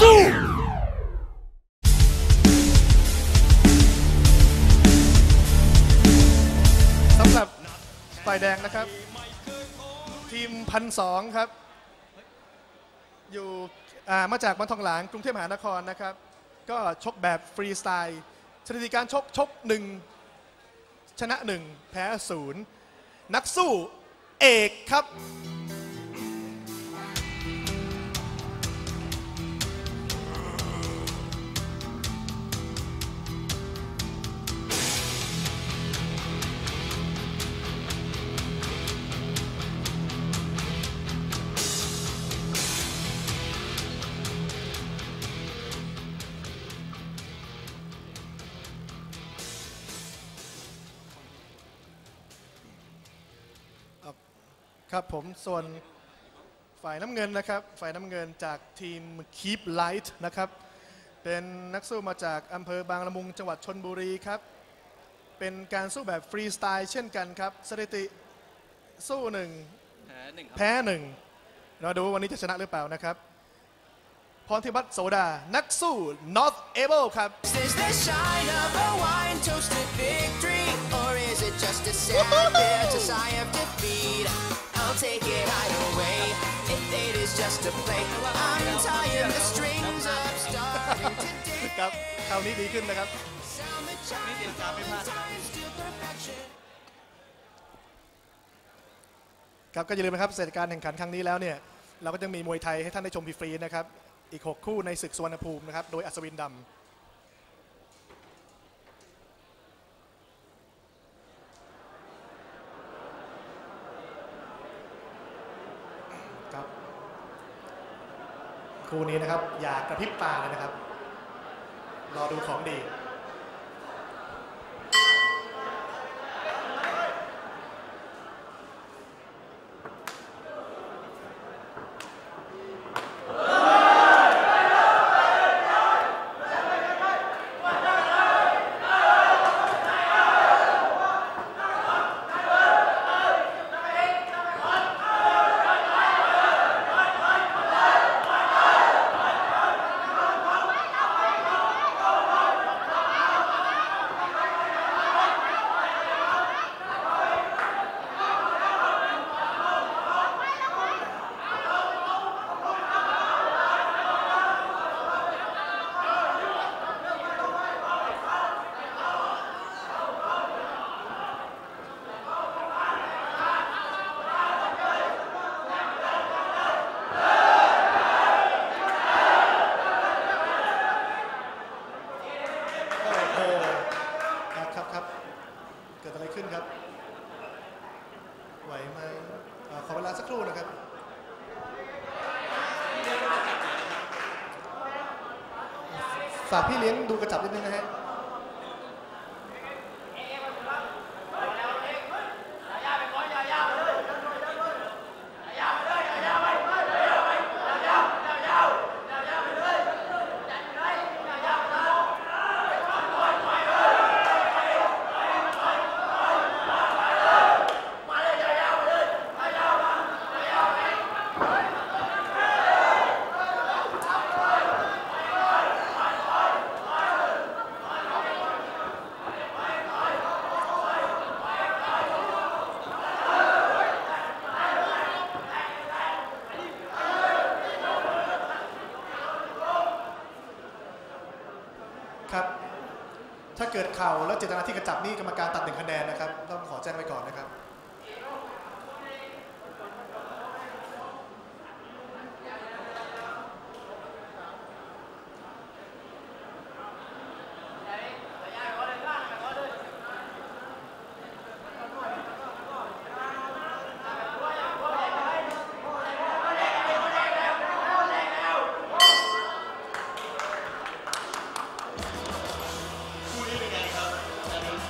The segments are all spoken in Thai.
สู้สำหรับฝ่ายแดงนะครับ ทีมพันสองครับ อยู่อ่ามาจากบันทองหลางกรุงเทพมหานครนะครับ ก็ชกแบบฟรีสไตล์สถิติการชกชกหนึ่งชนะหนึ่งแพ้ศูนย์นักสู้เอกครับ ครับผมส่วนฝ่ายน้ำเงินนะครับ ฝ่ายน้ำเงินจากทีม Keep Light นะครับ เป็นนักสู้มาจากอำเภอบางละมุงจังหวัดชนบุรีครับ เป็นการสู้แบบฟรีสไตล์เช่นกันครับ สถิติสู้หนึ่งแพ้หนึ่งครับแพ้หนึ่งเราดูว่าวันนี้จะชนะหรือเปล่านะครับ พรทิวัฒน์โสดา นักสู้ North Able ครับ Is the shine of a wine toasted victory? Or is it just a sad bitter sigh of defeat? I'll take it either way. If it is just a play, I'm tying the strings up, starting today. ครับคราวนี้ดีขึ้นนะครับ Sound the chime, times to perfection. ครับก็อย่าลืมนะครับเสร็จการแข่งขันครั้งนี้แล้วเนี่ยเราก็จะมีมวยไทยให้ท่านได้ชมฟรีๆนะครับ อีก 6 คู่ในศึกสุวรรณภูมินะครับ โดยอัศวินดำ คู่นี้นะครับ อย่ากระพริบตาเลยนะครับ รอดูของดี โอ้โหครับครับครับ เกิดอะไรขึ้นครับ ไหวไหมเอ่อขอเว ลาสักครู่นะครับฝากพี่เลี้ยงดูกระจับนิดนึงนะฮะ ครับ ถ้าเกิดเข่าแล้วเจตนาที่กระจับนี่กรรมการตัดหนึ่งคะแนนนะครับ ต้องขอแจ้งไว้ก่อนนะครับ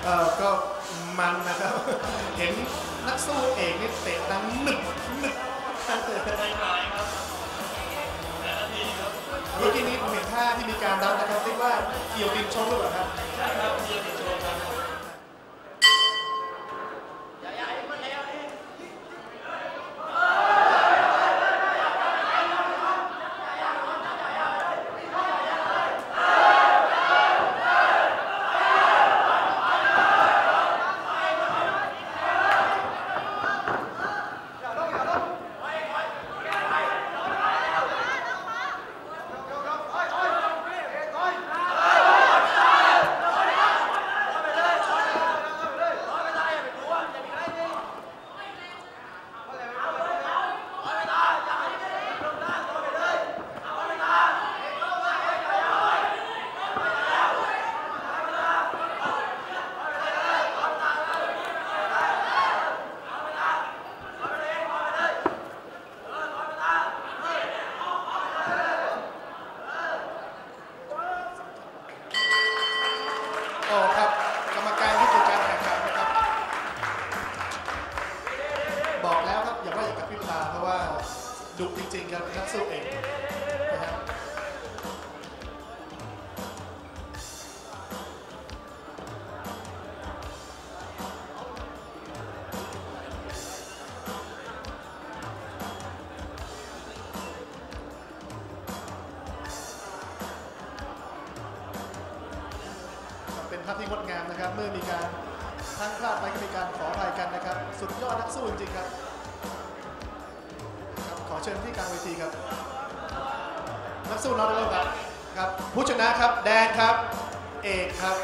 เออก็มันนะครับ เห็นนักสู้เอกนี่เตะดังหนึบหนึบเมื่อกี้นี้ผมเห็นท่าที่มีการดันนะครับเรียกว่าเกี่ยวดินชกหรือเปล่าครับค สู้เอกนะฮะเป็นภาพที่งดงามนะครับ เมื่อมีการทั้งพลาดไปก็มีการขออภัยกันนะครับ สุดยอดนักสู้จริงๆครับ เชิญที่กลางเวทีครับ นักสู้น้องเริ่มครับครับผู้ชนะครับ แดนครับ เอกครับ